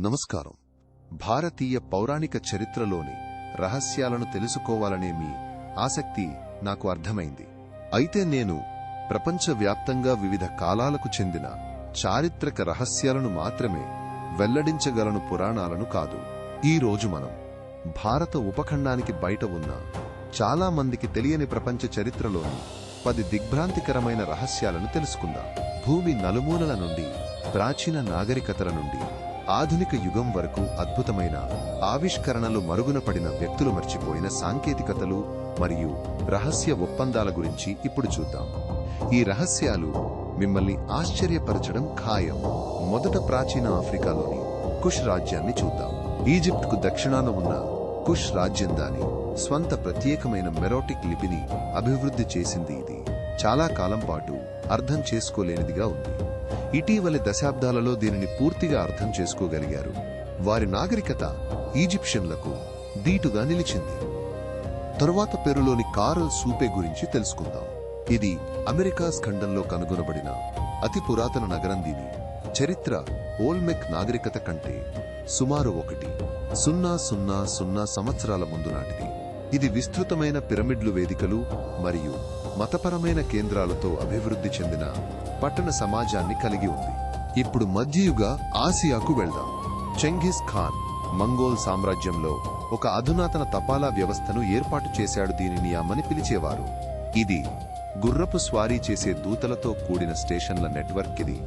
నమస్కారం. భారతీయ పౌరాణిక చరిత్రలోని రహస్యాలను తెలుసుకోవాలనే మీ ఆసక్తి నాకు అర్థమైంది. అయితే నేను ప్రపంచవ్యాప్తంగా వివిధ కాలాలకు చెందిన చారిత్రక రహస్యాలను మాత్రమే వెల్లడించగలను పురాణాలను కాదు. ఈ రోజు మనం భారత ఉపఖండానికి బయట ఉన్న చాలా మందికి తెలియని ప్రపంచ చరిత్రలోని పది దిగ్భ్రాంతికరమైన రహస్యాలను తెలుసుకుందాం. భూమి నలుమూలల నుండి ప్రాచీన నాగరికతల నుండి ఆధునిక యుగం వరకు అద్భుతమైన ఆవిష్కరణలు మరుగున పడిన వ్యక్తులు మర్చిపోయిన సాంకేతికతలు మరియు రహస్య ఒప్పందాల గురించి ఇప్పుడు చూద్దాం. ఈ రహస్యాలు మిమ్మల్ని ఆశ్చర్యపరచడం ఖాయం. మొదట ప్రాచీన ఆఫ్రికాలోని కుష్ రాజ్యాన్ని చూద్దాం. ఈజిప్ట్కు దక్షిణాన ఉన్న కుష్ రాజ్యం దాని స్వంత ప్రత్యేకమైన మెరోటిక్ లిపిని అభివృద్ధి చేసింది ఇది. చాలా కాలం పాటు అర్థం చేసుకోలేనిదిగా ఉంది. ఇటీవలి దశాబ్దాలలో దీనిని పూర్తిగా అర్థం చేసుకోగలిగారు. వారి నాగరికత ఈజిప్షియన్లకు దీటుగా నిలిచింది. తరువాత పెరులోని కారల్ సూపే గురించి తెలుసుకుందాం. ఇది అమెరికాస్ ఖండంలో కనుగొనబడిన అతి పురాతన నగరం దీని. చరిత్ర ఓల్మెక్ నాగరికత కంటే సుమారు ఒకటి. సున్నా సున్నా సున్నా సంవత్సరాల ముందు నాటిది. ఇది విస్తృతమైన పిరమిడ్లు వేదికలు మరియు మతపరమైన కేంద్రాలతో అభివృద్ధి చెందిన పట్టణ సమాజాన్ని కలిగి ఉంది. ఇప్పుడు మధ్యయుగ ఆసియాకు వెళ్దాం. చెంఘిస్ ఖాన్ మంగోల్ సామ్రాజ్యంలో ఒక అధునాతన తపాలా వ్యవస్థను ఏర్పాటు చేశాడు దీనిని అమ్మని పిలిచేవారు. ఇది గుర్రపు స్వారీ చేసే దూతలతో కూడిన స్టేషన్ల నెట్వర్క్ ఇది.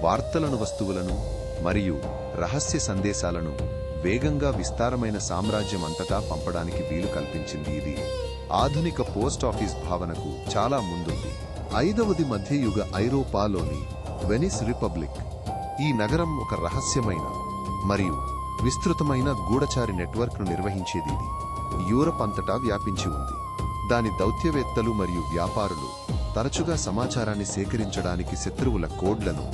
వార్తలను వస్తువులను మరియు రహస్య సందేశాలను వేగంగా విస్తారమైన సామ్రాజ్యం అంతటా పంపడానికి వీలు కల్పించింది ఇది. ఆధునిక పోస్ట్ ఆఫీస్ భావనకు చాలా ముందుంది. ఐదవది మధ్యయుగ ఐరోపాలోని వెనిస్ రిపబ్లిక్. ఈ నగరం ఒక రహస్యమైన మరియు విస్తృతమైన గూఢచారి నెట్వర్క్ను నిర్వహించేది ఇది. యూరప్ అంతటా వ్యాపించి ఉంది. దాని దౌత్యవేత్తలు మరియు వ్యాపారులు తరచుగా సమాచారాన్ని సేకరించడానికి శత్రువుల కోడ్లను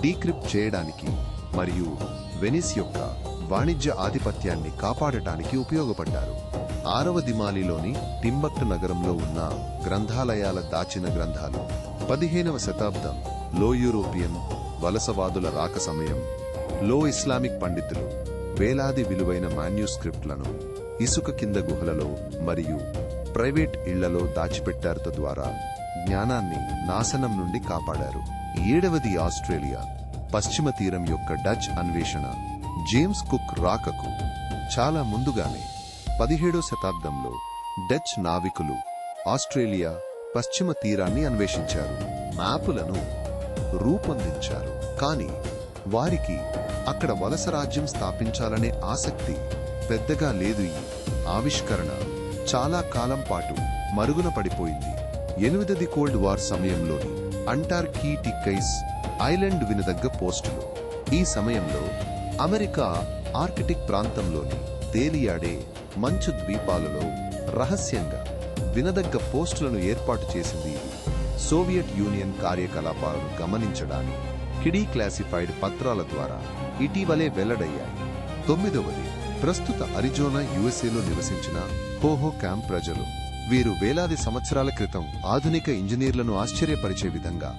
డీక్రిప్ట్ చేయడానికి మరియు వెనిస్ యొక్క వాణిజ్య ఆధిపత్యాన్ని కాపాడటానికి ఉపయోగపడ్డారు. ఆరవ దిమాలిలోని టింబక్ట్ నగరంలో ఉన్న గ్రంథాలయాల దాచిన గ్రంథాలు పదిహేనవ శతాబ్దం లో యూరోపియన్ వలసవాదుల రాక సమయం లో ఇస్లామిక్ పండితులు వేలాది విలువైన మాన్యూస్క్రిప్ట్లను ఇసుక కింద గుహలలో మరియు ప్రైవేట్ ఇళ్ళలో దాచిపెట్టారు తద్వారా జ్ఞానాన్ని నాశనం నుండి కాపాడారు. ఏడవది ఆస్ట్రేలియా పశ్చిమ తీరం యొక్క డచ్ అన్వేషణ. జేమ్స్ కుక్ రాకకు చాలా ముందుగానే పదిహేడో శతాబ్దంలో డచ్ నావికులు ఆస్ట్రేలియా పశ్చిమ తీరాన్ని అన్వేషించారు. మ్యాపులను రూపొందించారు. కానీ వారికి అక్కడ వలస రాజ్యం స్థాపించాలనే ఆసక్తి పెద్దగా లేదు ఈ ఆవిష్కరణ. చాలా కాలం పాటు మరుగున పడిపోయింది. ఎనిమిదది కోల్డ్ వార్ సమయంలోని అంటార్కీటికైస్ ఐలాండ్ వినదగ్గ పోస్టులు. ఈ సమయంలో అమెరికా ఆర్కిటిక్ ప్రాంతంలోని తేలియాడే మంచు ద్వీపాలలో రహస్యంగా వినదగ్గ పోస్టులను ఏర్పాటు చేసింది సోవియట్ యూనియన్ కార్యకలాపాలను గమనించడానికి కిడీ క్లాసిఫైడ్ పత్రాల ద్వారా ఇటీవలే వెల్లడయ్యాయి. తొమ్మిదవది ప్రస్తుత అరిజోనా యుఎస్ఏలో నివసించిన హోహో క్యాంప్ ప్రజలు వీరు వేలాది సంవత్సరాల క్రితం ఆధునిక ఇంజనీర్లను ఆశ్చర్యపరిచే విధంగా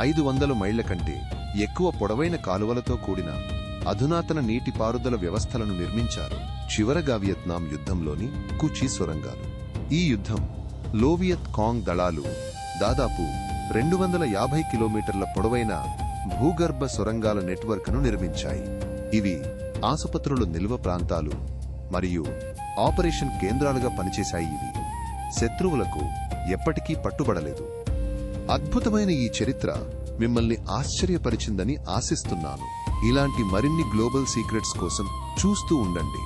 ఐదు వందల మైళ్ళ కంటే ఎక్కువ పొడవైన కాలువలతో కూడిన అధునాతన నీటిపారుదల వ్యవస్థలను నిర్మించారు. చివరగా వియత్నాం యుద్ధంలోని కుచి సొరంగాలు. ఈ యుద్ధం లోవియత్ కాంగ్ దళాలు దాదాపు రెండు వందల యాభై కిలోమీటర్ల పొడవైన భూగర్భ సొరంగాల నెట్వర్క్ను నిర్మించాయి. ఇవి ఆసుపత్రుల నిల్వ ప్రాంతాలు మరియు ఆపరేషన్ కేంద్రాలుగా పనిచేశాయి ఇవి. శత్రువులకు ఎప్పటికీ పట్టుబడలేదు. అద్భుతమైన ఈ చరిత్ర మిమ్మల్ని ఆశ్చర్యపరిచిందని ఆశిస్తున్నాను. ఇలాంటి మరిన్ని గ్లోబల్ సీక్రెట్స్ కోసం చూస్తూ ఉండండి.